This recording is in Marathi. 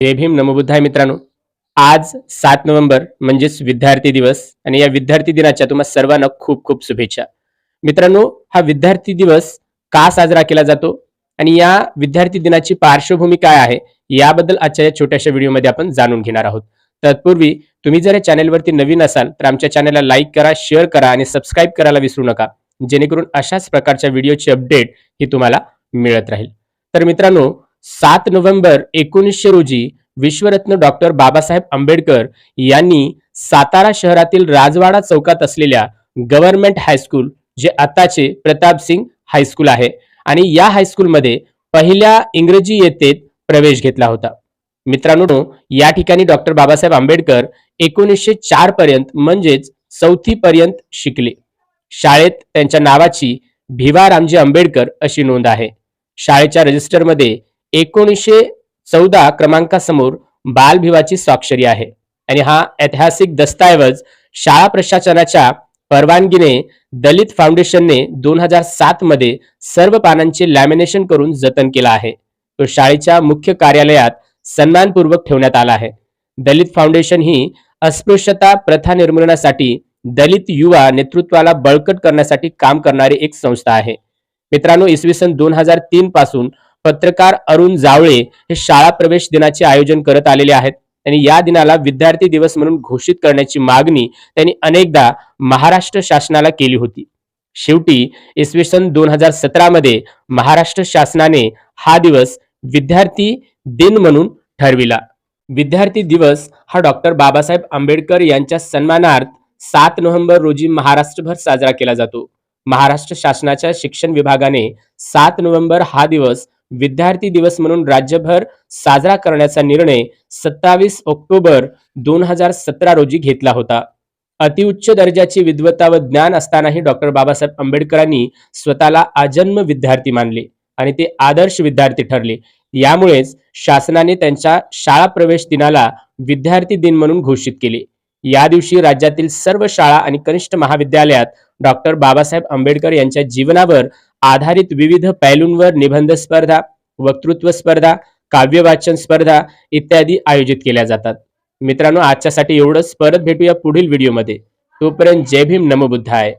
जय भीम नमोबुद्धाय मित्रांनो. आज सात नोव्हेंबर म्हणजेच विद्यार्थी दिवस आणि या विद्यार्थी दिनाच्या तुम्हा सर्वांना खूप खूप शुभेच्छा. मित्रांनो हा विद्यार्थी दिवस का साजरा केला जातो आणि या विद्यार्थी दिनाची पार्श्वभूमी काय आहे याबद्दल आजच्या या छोट्याशा व्हिडिओमध्ये आपण जाणून घेणार आहोत. तत्पूर्वी तुम्ही जर या चॅनेलवरती नवीन असाल तर आमच्या चॅनलला लाईक करा शेअर करा आणि सबस्क्राईब करायला विसरू नका जेणेकरून अशाच प्रकारच्या व्हिडिओची अपडेट ही तुम्हाला मिळत राहील. तर मित्रांनो सात नोव्हेंबर एकोणीसशे रोजी विश्वरत्न डॉक्टर बाबासाहेब आंबेडकर यांनी सातारा शहरातील राजवाडा चौकात असलेल्या गव्हर्नमेंट हायस्कूल जे आताचे प्रताप सिंग हायस्कूल आहे आणि या हायस्कूलमध्ये पहिल्या इंग्रजी येतेत प्रवेश घेतला होता. मित्रांनो या ठिकाणी डॉक्टर बाबासाहेब आंबेडकर एकोणीसशे चार पर्यंत म्हणजेच चौथी पर्यंत शिकले. शाळेत त्यांच्या नावाची भिवा रामजी आंबेडकर अशी नोंद आहे. शाळेच्या रजिस्टरमध्ये एकोणीसशे चौदा क्रमांकासमोर बालभिवाची स्वाक्षरी आहे. आणि हा ऐतिहासिक दस्तऐवज शाळा प्रशासनाच्या परवानगीने दलित फाउंडेशनने दोन हजार सात मध्ये सर्व पानांचे लॅमिनेशन करून जतन केला आहे. तो शाळेच्या मुख्य कार्यालयात सन्मानपूर्वक ठेवण्यात आला आहे. दलित फाउंडेशन ही अस्पृश्यता प्रथा निर्मूलनासाठी दलित युवा नेतृत्वाला बळकट करण्यासाठी काम करणारी एक संस्था आहे. मित्रांनो इसवी सन दोन हजार तीन पासून पत्रकार अरुण जावळे हे शाळा प्रवेश दिनाचे आयोजन करत आलेले आहेत. आणि या दिनाला विद्यार्थी दिवस म्हणून घोषित करण्याची मागणी त्यांनी अनेकदा महाराष्ट्र शासनाला केली होती. शेवटी इसवी सन दोन हजार सतरा मध्ये महाराष्ट्र शासनाने हा दिवस विद्यार्थी दिन म्हणून ठरविला. विद्यार्थी दिवस हा डॉक्टर बाबासाहेब आंबेडकर यांच्या सन्मानार्थ सात नोव्हेंबर रोजी महाराष्ट्रभर साजरा केला जातो. महाराष्ट्र शासनाच्या शिक्षण विभागाने सात नोव्हेंबर हा दिवस विद्यार्थी दिवस म्हणून राज्यभर साजरा करण्याचा निर्णय सत्तावीस ऑक्टोबर दोन हजार सतरा रोजी घेतला होता. अतिउच्च दर्जाची विद्वत्ता व ज्ञान असतानाही डॉक्टर बाबासाहेब आंबेडकरांनी स्वतःला आजन्म विद्यार्थी मानले आणि ते आदर्श विद्यार्थी ठरले. यामुळेच शासनाने त्यांच्या शाळा प्रवेश दिनाला विद्यार्थी दिन म्हणून घोषित केले. या दिवशी राज्यातील सर्व शाळा आणि कनिष्ठ महाविद्यालयात डॉक्टर बाबासाहेब आंबेडकर यांच्या जीवनावर आधारित विविध पैलूंवर निबंध स्पर्धा वक्तृत्व स्पर्धा काव्यवाचन स्पर्धा इत्यादी आयोजित केल्या जातात. मित्रांनो आजच्यासाठी एवढंच. परत भेटूया पुढील व्हिडिओमध्ये. तोपर्यंत जय भीम नमो आहे